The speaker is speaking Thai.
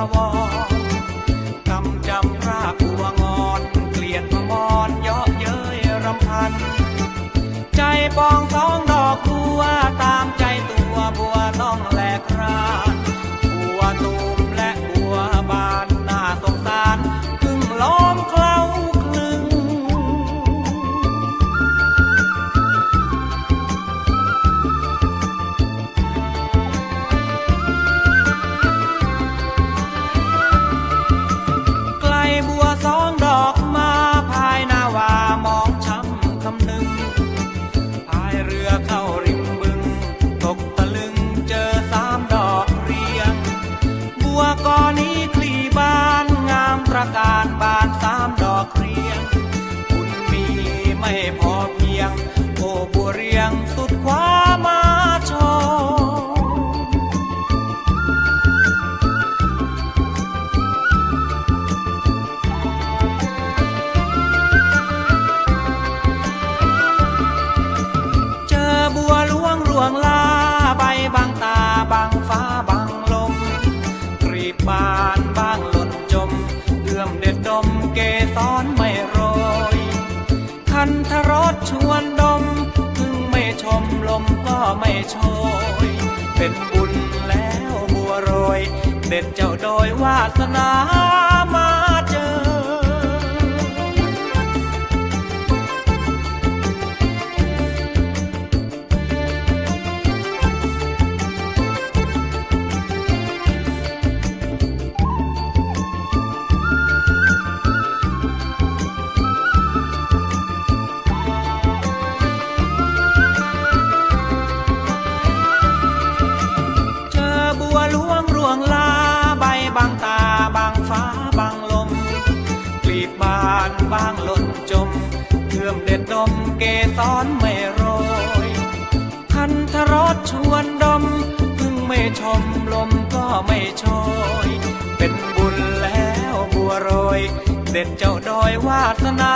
าวรกำจำรากหัวงอน เกลียดมอนยอกเย้ยรำพัน ใจปอง ชวนดม ถึงไม่ชมลมก็ไม่ชอยเป็นบุญแล้วบัวรรย เด็ดเจ้าดอยวาสนา มเกสรไม่โรยคันทรสชวนดมถึงไม่ชมลมก็ไม่ชอยเป็นบุญแล้วบัวโรย เด็ดเจ้าดอยวาสนา